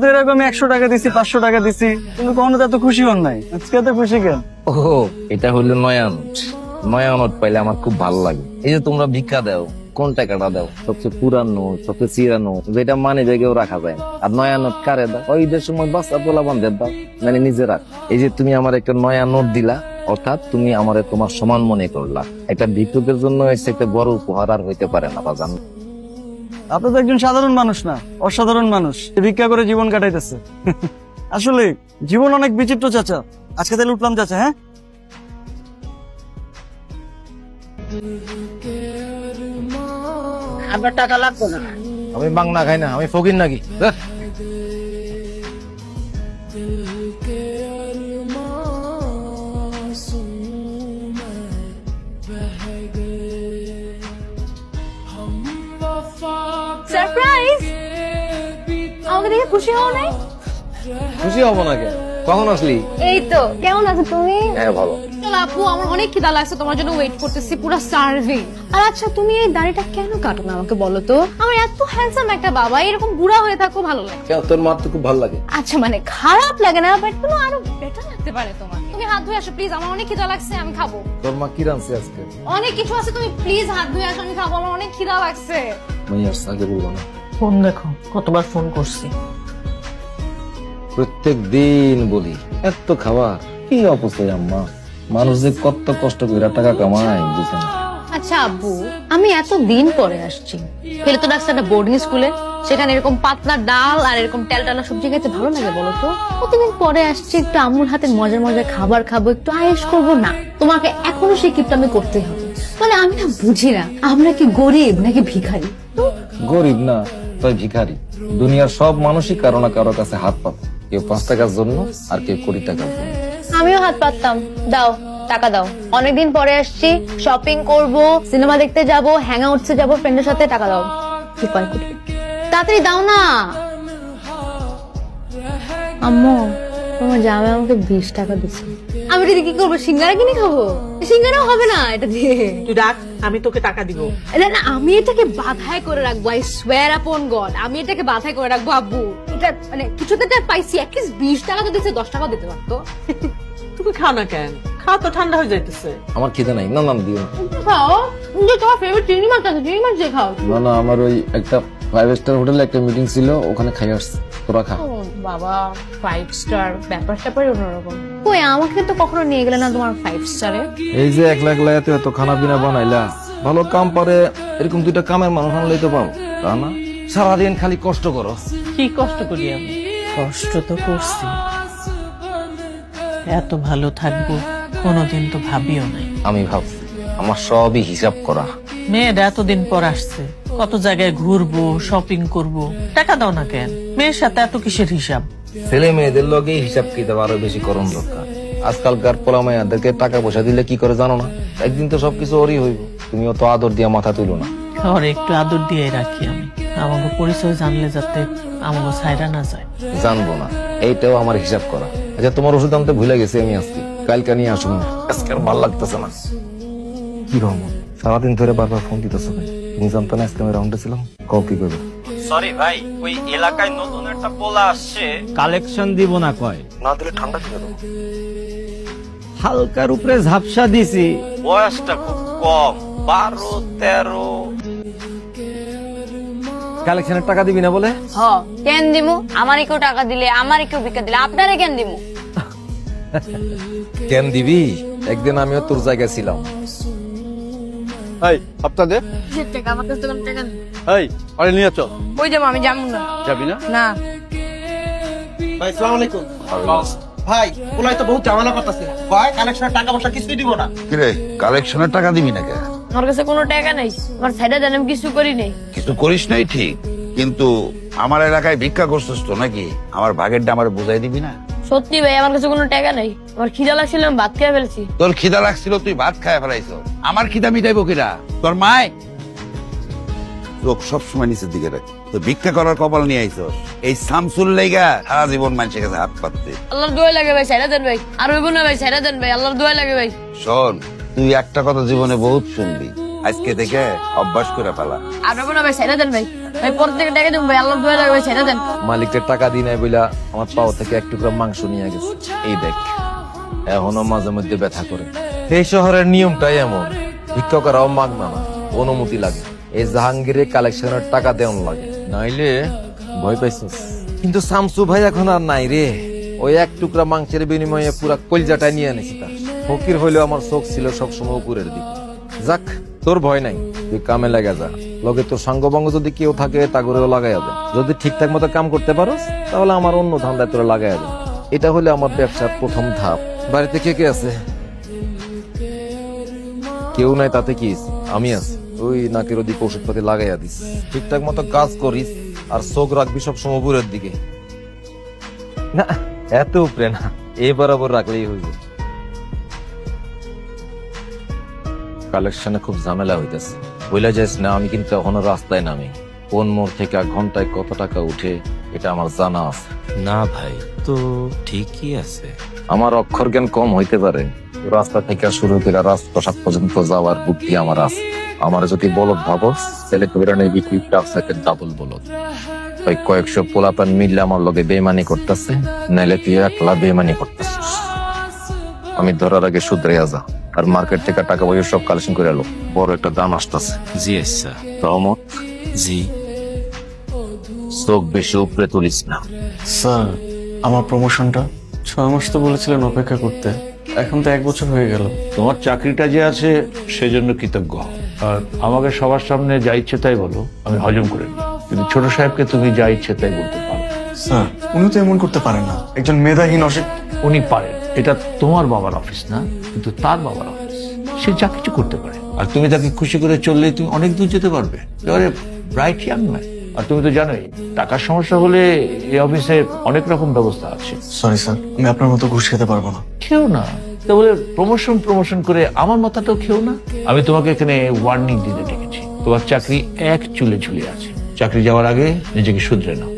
তো এরকম একশো টাকা দিছি, পাঁচশো টাকা দিছি, কিন্তু কখনো খুশি হন নাই। আজকে খুশি কেন? ও এটা হইল নয়া নোট। পাইলে আমার খুব ভালো লাগে। এই যে তোমরা ভিক্ষা দাও, কোন টাকাটা দাও? সবচেয়ে পুরানো, সবচেয়ে চিরানো, যেটা মানে জায়গায় রাখা যায়। আর নয়া নোট কারে দাও? ওই ঈদের সময় বাচ্চা পোলা বান্ধব দাও মানে নিজে রাখ। এই যে তুমি আমার একটা নয়া নোট দিলা, অর্থাৎ তুমি আমারে তোমার সমান মনে করলা। একটা ভিক্ষুকের জন্য একটা বড় উপহার আর হইতে পারে না, বাজান। আপনি তো একজন সাধারণ মানুষ না অসাধারণ মানুষ। ভিক্ষা করে জীবন কাটাইতেছে। আসলে জীবন অনেক বিচিত্র চাচা। আজকে তাহলে উঠলাম চাচা হ্যাঁ? আপনার টাকা লাগবে না। আমি বাংলা খাই না আমি ফকির নাকি। সারপ্রাইজ আমাকে দেখে খুশি হও নাই? খুশি হব নাকি কখন আসলি? এই তো কেমন আছো তুমি? হ্যাঁ ভালো। চলো আপু আমার অনেক খিদা লাগছে তোমার জন্য ওয়েট করতেছি পুরো সার্ভিং আর আচ্ছা তুমি এই দাড়িটা কেন কাটো না আমাকে বলো তো? আমার এত হ্যান্ডসাম একটা বাবা এরকম বুড়া হয়ে থাকো ভালো লাগে। কেন? তোর মার তো খুব ভালো লাগে। আচ্ছা মানে খারাপ লাগে না বাট কোনো আরও বেটার লাগতে পারে তোমার। তুমি হাত ধুয়ে আসো প্লিজ আমার অনেক খিদা লাগছে আমি খাব। তোর মা কি রানছে আজকে? অনেক কিছু আছে তুমি প্লিজ হাত ধুয়ে আসো আমি খাব আমার অনেক খিদা লাগছে। আর আগে বলব না। ফোন দেখো কতবার ফোন করছি। প্রত্যেক দিন বলি এত খাবার কি অপচয় আম্মা? মানুষ যে কত কষ্ট করে টাকা কামায় বুঝে না। আচ্ছা আব্বু আমি এত দিন পরে আসছি। ফেলে তো ডাকছে একটা বোর্ডিং স্কুলে সেখানে এরকম পাতলা ডাল আর এরকম টেলটালা সবজি খেতে ভালো লাগে বলো তো? কতদিন পরে আসছি একটু আম্মুর হাতে মজার মজার খাবার খাব একটু আয়েস করব না। তোমাকে এখনও সেই কিপটা আমি করতে হবে। মানে আমি না বুঝি না। আমরা কি গরিব নাকি ভিখারি? গরিব না তাই ভিখারি। দুনিয়ার সব মানুষই কারও না কারও কাছে হাত পাবে। কেউ পাঁচ টাকার জন্য আর কেউ কোটি টাকার জন্য। আমিও হাত পাততাম। দাও টাকা দাও। অনেকদিন পরে আসছি শপিং করব সিনেমা দেখতে যাব হ্যাং আউটসে যাব ফ্রেন্ডের সাথে টাকা দাও। তাড়াতাড়ি দাও না। আম্মু। তোমার জামে আমাকে বিশ টাকা দিচ্ছে। আমি কি করব সিঙ্গারা কিনে খাব? সিঙ্গারাও হবে না এটা দিয়ে। তুই রাখ আমি তোকে টাকা দিব। না না আমি এটাকে বাধাই করে রাখব আই সোয়ার আপন গড আমি এটাকে বাধাই করে রাখব আব্বু। এটা মানে কিছুতে একটা পাইছি অ্যাটলিস্ট বিশ টাকা তো দিচ্ছে দশ টাকা দিতে পারতো। তুমি খাও না কেন? খাওয়া তো ঠান্ডা হয়ে যাইতেছে। আমার খিদে নাই। না না দিও খাও। যে তোমার ফেভারিট চিংড়ি মাছ আছে চিংড়ি মাছ দিয়ে খাও। না না আমার ওই একটা ফাইভ স্টার হোটেলে একটা মিটিং ছিল ওখানে খাই আসছে। তোরা খা। ও বাবা ফাইভ স্টার ব্যাপার স্যাপার অন্যরকম। কই আমাকে তো কখনো নিয়ে গেলে না তোমার ফাইভ স্টারে এই যে একলা একলা এত এত খানা পিনা বানাইলা ভালো কাম পারে এরকম দুইটা কামের মানুষ আনলেই তো পাবো তা না? সারাদিন খালি কষ্ট করো। কি কষ্ট করি আমি? কষ্ট তো করছি। এত ভালো থাকব কোনোদিন তো ভাবিও নাই। আমি ভাবছি আমার সবই হিসাব করা। মেয়েরা এতদিন পর আসছে। কত জায়গায় ঘুরবো শপিং করব টাকা দাও না কেন? মেয়ের সাথে এত কিসের হিসাব? ছেলে মেয়েদের লগে হিসাব কিতাব আরও বেশি করণ দরকার। আজকালকার পোলা টাকা পয়সা দিলে কি করে জানো না? একদিন তো সবকিছু ওরই হইব। তুমিও তো আদর দিয়া মাথা তুলো না। ঘরে একটু আদর দিয়ে রাখি আমি। আমাকে পরিচয় জানলে যাতে আমাকে সাইরা না যায়। জানব না। এইটাও আমার হিসাব করা। আচ্ছা তোমার ওষুধ আনতে ভুলে গেছি আমি আজকে। কালকে নিয়ে আসুন। আজকে আর ভালো লাগতেছে না। কি রহমান সারাদিন ধরে বারবার ফোন দিতেছো? তুমি জানতো না আজকে আমি রাউন্ডে ছিলাম। কও কি করবে? সরি ভাই ওই এলাকায় নতুন একটা পোলা আসছে। কালেকশন দিব না কয়? না দিলে ঠান্ডা ছিল হালকার উপরে ঝাপসা দিছি। বয়সটা খুব কম বারো তেরো। কালেকশনের টাকা দিবি না বলে? হ কেন দিমু? আমারই কেউ টাকা দিলে আমারই কেউ ভিক্ষা দিলে আপনারে কেন দিমু? কেন দিবি? একদিন আমিও তোর জায়গায় ছিলাম। এই টাকা আমার কাছে কোনো টাকা নেই। এই আরে নিয়ে চল। ওই যাব আমি যাব না। যাবি না? না। ভাই সালাম আলাইকুম। ভাই ওলাই তো বহুত ঝামেলা করতেছে। ভাই কালেকশনের টাকা পয়সা কিছুই দিব না। কিরে কালেকশনের টাকা দিবি না কে আমার কাছে কোনো টাকা নেই। আমার সাইডে আমি কিছু করি নেই। কিছু করিস নাই ঠিক কিন্তু আমার এলাকায় ভিক্ষা করছিস তো নাকি? আমার ভাগেরটা আমার বুঝাই দিবি না? সত্যি ভাই আমার কাছে কোনো টাকা নেই। আমার খিদা লাগছিল আমি ভাত খেয়ে ফেলেছি। তোর খিদা লাগছিল তুই ভাত খায় ফেলাইছ। আমার খিদা মিটাইবো কিরা? তোর মায়? লোক সবসময় নিচের দিকে রাখ। তো ভিক্ষা করার কপাল নিয়ে আইছ। এই সামসুল লেগা সারা জীবন মানুষের কাছে হাত পাততে। আল্লাহর দোয়া লাগে ভাই সাইডে দেন ভাই। আর হইব না ভাই সাইডে দেন ভাই আল্লাহর দোয়া লাগে ভাই। শোন তুই একটা কথা জীবনে বহুত শুনবি। আজকে থেকে অভ্যাস করে ফেলা আর রবো না ভাই ছেড়ে দেন ভাই। দেন। মালিকের টাকা দিই নাই বইলা আমার পাও থেকে এক টুকরা মাংস নিয়ে গেছে। এই দেখ, এখনও মাঝে মধ্যে ব্যথা করে। এই শহরের নিয়মটাই এমন মাগনা না অনুমতি লাগে। এই জাহাঙ্গীরের কালেকশনের টাকা দেওয়ান লাগে। নাইলে ভয় পাইছিস। কিন্তু শামসু ভাই এখন আর নাই রে। ওই এক টুকরা মাংসের বিনিময়ে পুরা কলজাটা নিয়ে আনিস তার। ফকির হইলেও আমার চোখ ছিল সবসময় উপরের দিকে। যাক, তোর ভয় নাই, তুই কামে লাগা যা। লগে তোর সঙ্গবঙ্গ যদি কেউ থাকে তা করেও লাগাই যাবে যদি ঠিকঠাক মতো কাম করতে পারোস, তাহলে আমার অন্য ধান্দায় তোরা লাগাই যাবে এটা হলে আমার ব্যবসার প্রথম ধাপ। বাড়িতে কে কে আছে? কেউ নাই, তাতে কি আমি আছি। ওই নাকের ওদিকে ওষুধ পাতি লাগাইয়া দিস। ঠিকঠাক মতো কাজ করিস, আর চোখ রাখবি সব সমপুরের দিকে। না, এত উপরে না, এ বরাবর রাখলেই হইবে। কালেকশনে খুব ঝামেলা হইতেছে। বইলা যাইস না আমি কিন্তু এখনও রাস্তায় নামি। কোন মোড় থেকে আর ঘন্টায় কত টাকা উঠে এটা আমার জানা আছে। না ভাই তো ঠিকই আছে। আমার অক্ষর জ্ঞান কম হইতে পারে। রাস্তা থেকে শুরু করে রাজপ্রসাদ পর্যন্ত যাওয়ার বুদ্ধি আমার আছে। আমার যদি বলদ ভাবো তাহলে নেবি তুই ব্যবসাকে ডাবল বলদ। ওই কয়েকশো পোলাপান মিললে আমার লগে বেমানি করতেছে নাইলে তুই একলা বেমানি করতেছিস। আমি ধরার আগে শুধরে যা। আর মার্কেট থেকে টাকা পয়সা সব কালেকশন করে এলো বড় একটা দাম আসতেছে। জি আচ্ছা। রহমত জি। চোখ বেশি উপরে তুলিস না। স্যার আমার প্রমোশনটা ছয় মাস তো বলেছিলেন অপেক্ষা করতে। এখন তো এক বছর হয়ে গেল। তোমার চাকরিটা যে আছে সেজন্য কৃতজ্ঞ। আর আমাকে সবার সামনে যা ইচ্ছে তাই বলো আমি হজম করে নিই কিন্তু ছোট সাহেবকে তুমি যা ইচ্ছে তাই বলতে পারো। স্যার উনি তো এমন করতে পারেন না। একজন মেধাহীন অসিক উনি পারেন। এটা তোমার বাবার অফিস না কিন্তু তার বাবার অফিস সে যা কিছু করতে পারে। আর তুমি তাকে খুশি করে চললে তুমি অনেক দূর যেতে পারবে। এবারে ব্রাইট ইয়াং ম্যান আর তুমি তো জানোই টাকার সমস্যা হলে এই অফিসে অনেক রকম ব্যবস্থা আছে। সরি স্যার আমি আপনার মতো ঘুষ খেতে পারব না। খেও না। তা বলে প্রমোশন প্রমোশন করে আমার মাথাটাও খেও না। আমি তোমাকে এখানে ওয়ার্নিং দিতে ডেকেছি তোমার চাকরি এক চুলে ঝুলে আছে। চাকরি যাওয়ার আগে নিজেকে শুধরে নাও।